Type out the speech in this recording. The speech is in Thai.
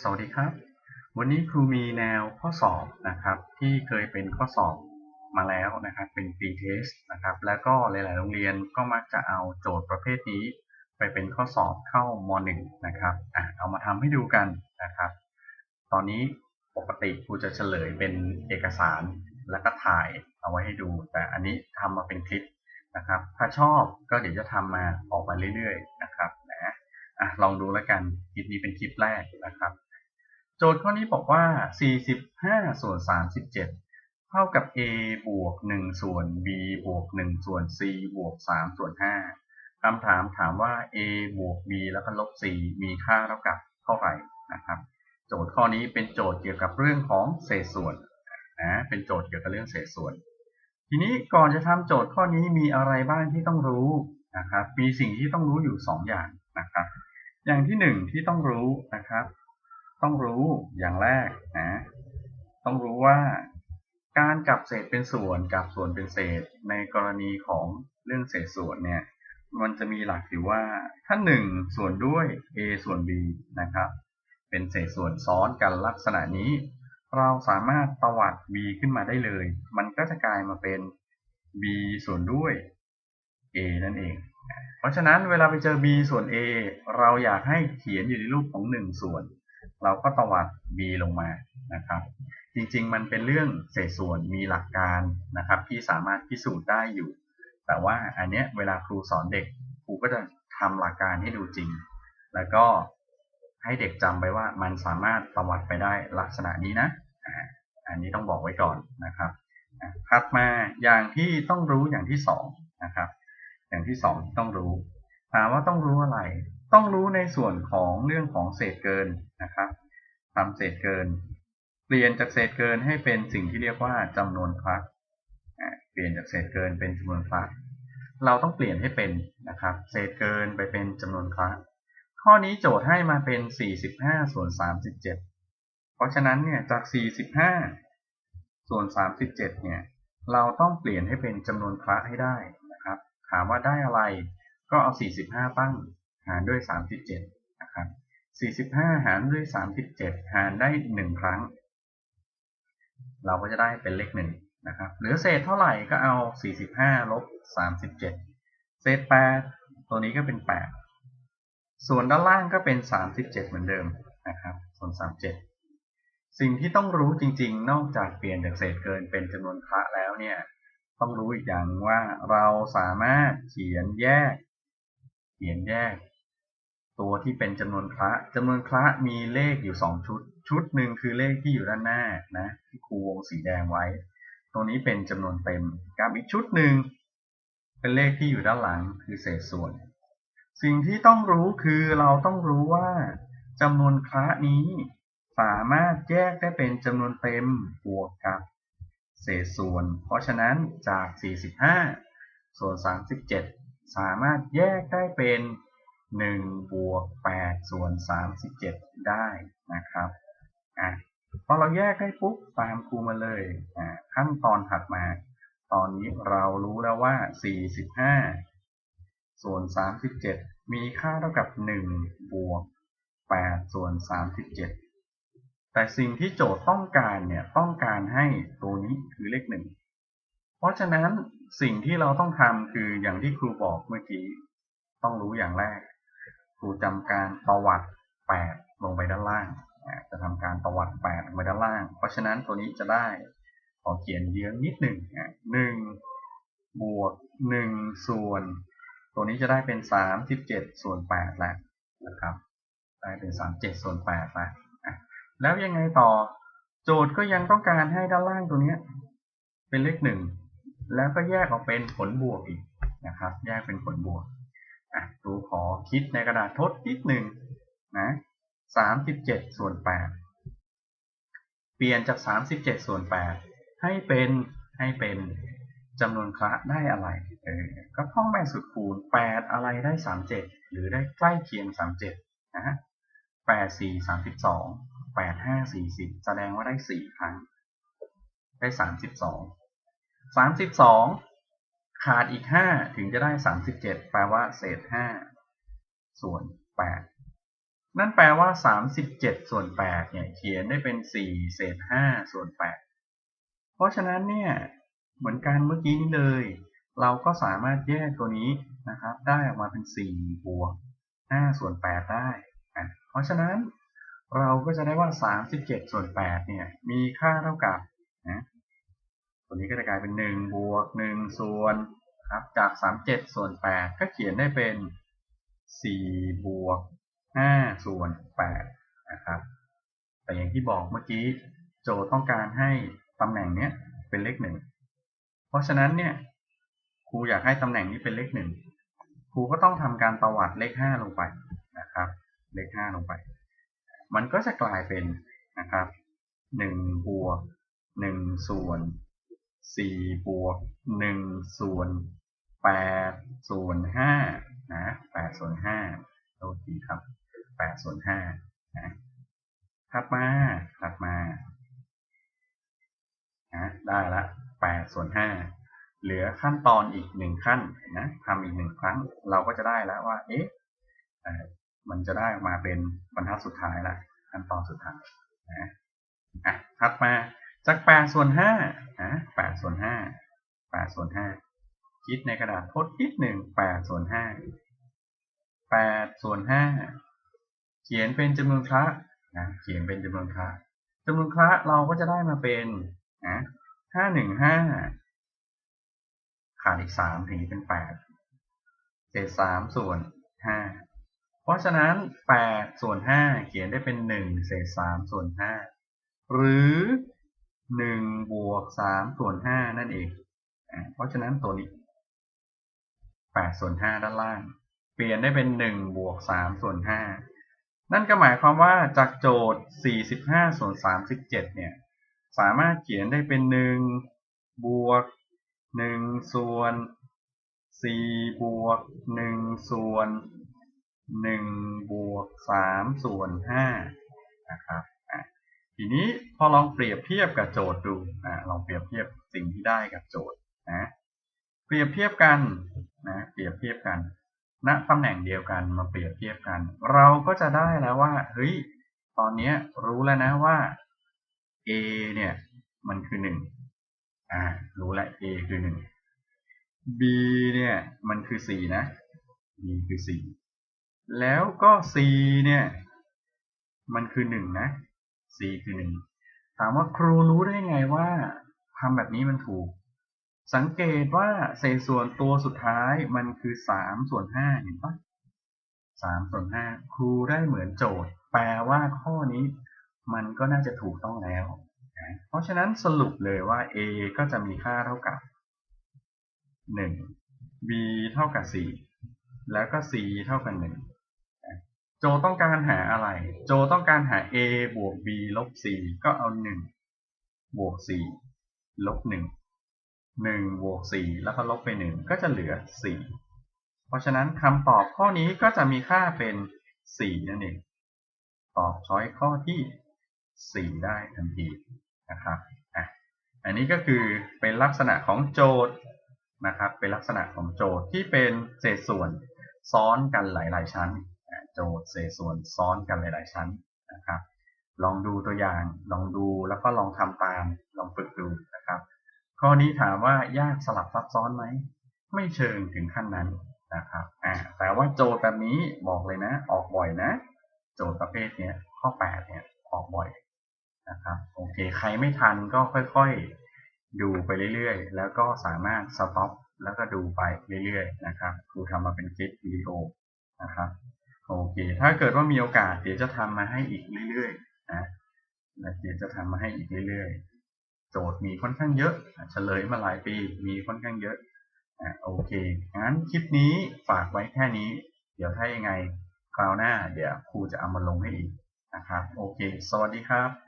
สวัสดีครับ วันนี้ครูมีแนวข้อสอบนะครับ ที่เคยเป็นข้อสอบมาแล้วนะครับ เป็น free test นะครับ แล้วก็หลาย ๆ โรงเรียนก็มักจะเอาโจทย์ประเภทนี้ ไปเป็นข้อสอบเข้ามหนึ่งนะครับอะเอามาทำให้ดูกันนะครับ ตอนนี้ปกติครูจะเฉลยเป็นเอกสารแล้วก็ถ่ายเอาไว้ให้ดู แต่อันนี้ทำมาเป็นคลิปนะครับ ถ้าชอบก็เดี๋ยวจะทำมาออกมาเรื่อย ๆ นะครับ อะลองดูแล้วกันคลิปนี้เป็นคลิปแรกนะครับ โจทย์ข้อนี้บอกว่า 45 ส่วน 37 เท่ากับ a บวก 1 ส่วน b บวก 1 ส่วน c บวก 3 ส่วน 5คำถามถามว่า a บวก b แล้วก็ลบ c มีค่าเท่ากับเท่าไหร่นะครับ โจทย์ข้อนี้เป็นโจทย์เกี่ยวกับเรื่องของเศษส่วนนะเป็นโจทย์เกี่ยวกับเรื่องเศษส่วน ทีนี้ก่อนจะทำโจทย์ข้อนี้มีอะไรบ้างที่ต้องรู้นะครับมีสิ่งที่ต้องรู้อยู่ 2 อย่างนะครับ อย่างที่หนึ่งที่ต้องรู้นะครับ ต้องรู้อย่างแรกนะต้องรู้ว่าการกลับเศษเป็นส่วนกับส่วนเป็นเศษ ในกรณีของเรื่องเศษส่วนเนี่ย มันจะมีหลักอยู่ว่าถ้า1ส่วนด้วย a ส่วน b นะครับ เป็นเศษส่วนซ้อนกันลักษณะนี้ เราสามารถตวัด b ขึ้นมาได้เลย มันก็จะกลายมาเป็น b ส่วนด้วย a นั่นเอง เพราะฉะนั้นเวลาไปเจอ b ส่วน a เราอยากให้เขียนอยู่ในรูปของ 1 ส่วน เราก็ตวัด b ลงมานะครับ จริงๆ มันเป็นเรื่องเศษส่วนมีหลักการนะครับ ที่สามารถพิสูจน์ได้อยู่ แต่ว่าอันเนี้ยเวลาครูสอนเด็กครูก็จะทำหลักการให้ดูจริง แล้วก็ให้เด็กจำไปว่ามันสามารถตวัดไปได้ลักษณะนี้นะอันนี้ต้องบอกไว้ก่อนนะครับถัดมาอย่างที่ต้องรู้อย่างที่สองนะครับ อย่างที่สองที่ต้องรู้ ถามว่าต้องรู้อะไร ต้องรู้ในส่วนของเรื่องของเศษเกินนะครับทำเศษเกิน เปลี่ยนจากเศษเกินให้เป็นสิ่งที่เรียกว่าจำนวนคลักเปลี่ยนจากเศษเกินเป็นจำนวนคลักเราต้องเปลี่ยนให้เป็นนะครับ เศษเกินไปเป็นจำนวนคลักข้อนี้โจทย์ให้มาเป็น 45 ส่วน 37 เพราะฉะนั้นเนี่ยจาก 45 ส่วน 37 เนี่ย เราต้องเปลี่ยนให้เป็นจำนวนคละให้ได้ ถามว่าได้อะไร ก็เอา 45 ตั้ง หารด้วย 37 นะครับ 45 หารด้วย 37 หารได้ 1 ครั้ง เราก็จะได้เป็นเลข1นะครับ เหลือเศษเท่าไหร่ก็เอา 45 ลบ 37 เศษ 8 ตัวนี้ก็เป็น 8 ส่วนด้านล่างก็เป็น 37 เหมือนเดิมนะครับ ส่วน 37 สิ่งที่ต้องรู้จริง ๆ นอกจากเปลี่ยนจากเศษเกินเป็นจำนวนคละแล้วเนี่ย ต้องรู้อีกอย่างว่าเราสามารถเขียนแยก เขียนแยก ตัวที่เป็นจำนวนคละจำนวนคละมีเลขอยู่2ชุด ชุดหนึ่งคือเลขที่อยู่ด้านหน้านะที่ครูวงสีแดงไว้ ตัวนี้เป็นจำนวนเต็มกับอีกชุดหนึ่งเป็นเลขที่อยู่ด้านหลังคือเศษส่วน สิ่งที่ต้องรู้คือเราต้องรู้ว่าจำนวนคละนี้สามารถแยกได้เป็นจำนวนเต็มบวกกับ เศษส่วน เพราะฉะนั้นจาก 45 ส่วน 37 สามารถแยกได้เป็น 1 บวก 8 ส่วน 37 ได้นะครับอะพอเราแยกได้ปุ๊บตามครูมาเลยอะขั้นตอนถัดมา ตอนนี้เรารู้แล้วว่า 45 ส่วน 37 มีค่าเท่ากับ 1 บวก 8 ส่วน 37 แต่สิ่งที่โจทย์ต้องการเนี่ยต้องการให้ตัวนี้คือเลขหนึ่งเพราะฉะนั้นสิ่งที่เราต้องทำคืออย่างที่ครูบอกเมื่อกี้ ต้องรู้อย่างแรก ครูจำการประวัติ 8 ลงไปด้านล่าง จะทำการประวัติ 8 ลงไปด้านล่าง เพราะฉะนั้นตัวนี้จะได้ขอเขียนเยื้องนิดหนึ่งหนึ่งบวก1ส่วน ตัวนี้จะได้เป็น37ส่วน8แล้วนะครับ ได้เป็น37ส่วน8แล้ว แล้วยังไงต่อ โจทย์ก็ยังต้องการให้ด้านล่างตัวนี้เป็นเลขหนึ่งแล้วก็แยกออกเป็นผลบวกอีกนะครับ แยกเป็นผลบวกอะครูขอคิดในกระดาษทดนิดหนึ่งนะ37ส่วน8เปลี่ยนจาก37ส่วน8ให้เป็นให้เป็นจำนวนคละได้อะไรเออก็ท่องแม่สุดคูณ8อะไรได้37หรือได้ใกล้เคียง37นะฮะ8 4 32 8 5 40 แสดงว่าได้4ครั้ง ได้32 32ขาดอีก5ถึงจะได้37แปลว่าเศษ5ส่วน8นั่นแปลว่า37ส่วน8เนี่ย เขียนได้เป็น4เศษ5ส่วน8เพราะฉะนั้นเนี่ย เหมือนกันเมื่อกี้นี้เลย เราก็สามารถแยกตัวนี้นะครับ ได้ออกมาเป็น4บวก5ส่วน8ได้ เพราะฉะนั้น เราก็จะได้ว่า37ส่วน8เนี่ย มีค่าเท่ากับนะตัวนี้ก็จะกลายเป็น1บวก1ส่วนครับจาก37ส่วน8ก็เขียนได้เป็น4บวก5ส่วน8นะครับ แต่อย่างที่บอกเมื่อกี้โจทย์ต้องการให้ตำแหน่งเนี้ยเป็นเลขหนึ่งเพราะฉะนั้นเนี่ยครูอยากให้ตำแหน่งนี้เป็นเลขหนึ่งครูก็ต้องทำการตวัดเลข5ลงไปนะครับ เลข5ลงไป มันก็จะกลายเป็นนะครับ1บวก1ส่วน4บวก1ส่วน8ส่วน5นะ8ส่วน5โทษทีครับ8ส่วน5นะถัดมาถัดมานะได้ละ8ส่วน5เหลือขั้นตอนอีกหนึ่งขั้นนะทำอีกหนึ่งครั้ง เราก็จะได้แล้วว่าเอ๊ะ มันจะได้ออกมาเป็นบรรทัดสุดท้ายละขั้นตอนสุดท้ายนะอะถัดมาจาก8ส่วน5นะ8ส่วน5 8ส่วน5คิดในกระดาษทดคิดหนึ่ง8ส่วน5 8ส่วน5เขียนเป็นจำนวนคระนะเขียนเป็นจำนวนคระจำนวนคระเราก็จะได้มาเป็นนะ515ขาดอีก3ถึงเป็น8เศษ3ส่วน5 เพราะฉะนั้น8ส่วน5เขียนได้เป็น1เศษ3ส่วน5หรือ1บวก3ส่วน5นั่นเอง เพราะฉะนั้นตัวนี้8ส่วน5ด้านล่าง เปลี่ยนได้เป็น1บวก3ส่วน5นั่นก็หมายความว่าจากโจทย์ 45 ส่วน 37 เนี่ย สามารถเขียนได้เป็น 1 บวก 1 ส่วน 4 บวก 1 ส่วน 1บวก3ส่วน5นะครับทีนี้พอลองเปรียบเทียบกับโจทย์ดูอ่าลองเปรียบเทียบสิ่งที่ได้กับโจทย์นะเปรียบเทียบกันนะเปรียบเทียบกันณตำแหน่งเดียวกันมาเปรียบเทียบกัน เราก็จะได้แล้วว่าเฮ้ยตอนนี้รู้แล้วนะว่า a เนี่ยมันคือหนึ่งอ่ารู้แล้ว a คือหนึ่ง b เนี่ยมันคือสี่นะ b คือสี่ แล้วก็ c เนี่ย มันคือหนึ่งนะ c คือหนึ่งถามว่าครูรู้ได้ไงว่าทำแบบนี้มันถูก สังเกตว่าเศษส่วนตัวสุดท้ายมันคือสามส่วนห้าเห็นปะสามส่วนห้าครูได้เหมือนโจทย์ แปลว่าข้อนี้มันก็น่าจะถูกต้องแล้ว เพราะฉะนั้นสรุปเลยว่า a ก็จะมีค่าเท่ากับ 1 b เท่ากับ 4 แล้วก็ c เท่ากับ 1 โจต้องการหาอะไร โจต้องการหา a บวก b ลบ c ก็เอา 1 บวก 4 ลบ 1 1 บวก 4 แล้วก็ลบไป 1 ก็จะเหลือ 4 เพราะฉะนั้นคำตอบข้อนี้ก็จะมีค่าเป็น 4 นั่นเอง ตอบช้อยข้อที่ 4 ได้ทันทีนะครับอะอันนี้ก็คือเป็นลักษณะของโจทย์นะครับ เป็นลักษณะของโจทย์ที่เป็นเศษส่วนซ้อนกันหลาย ๆ ชั้น โจทย์เศษส่วนซ้อนกันหลาย ๆ ชั้นนะครับ ลองดูตัวอย่าง ลองดูแล้วก็ลองทำตาม ลองฝึกดูนะครับ ข้อนี้ถามว่ายากสลับซับซ้อนไหม ไม่เชิงถึงขั้นนั้นนะครับอ่าแต่ว่าโจทย์แบบนี้บอกเลยนะ ออกบ่อยนะ โจทย์ประเภทนี้ข้อ 8 เนี่ยออกบ่อยนะครับ โอเค ใครไม่ทันก็ค่อย ๆ ดูไปเรื่อย ๆ แล้วก็สามารถสต็อปแล้วก็ดูไปเรื่อย ๆ นะครับ ครูทำมาเป็นคลิปวิดีโอนะครับ โอเค ถ้าเกิดว่ามีโอกาส เดี๋ยวจะทำมาให้อีกเรื่อยๆนะเดี๋ยวจะทำมาให้อีกเรื่อยๆ โจทย์มีค่อนข้างเยอะเฉลยมาหลายปีมีค่อนข้างเยอะอะโอเคงั้นคลิปนี้ฝากไว้แค่นี้ เดี๋ยวถ้ายังไงคราวหน้า เดี๋ยวครูจะเอามาลงให้อีกนะครับ โอเค สวัสดีครับ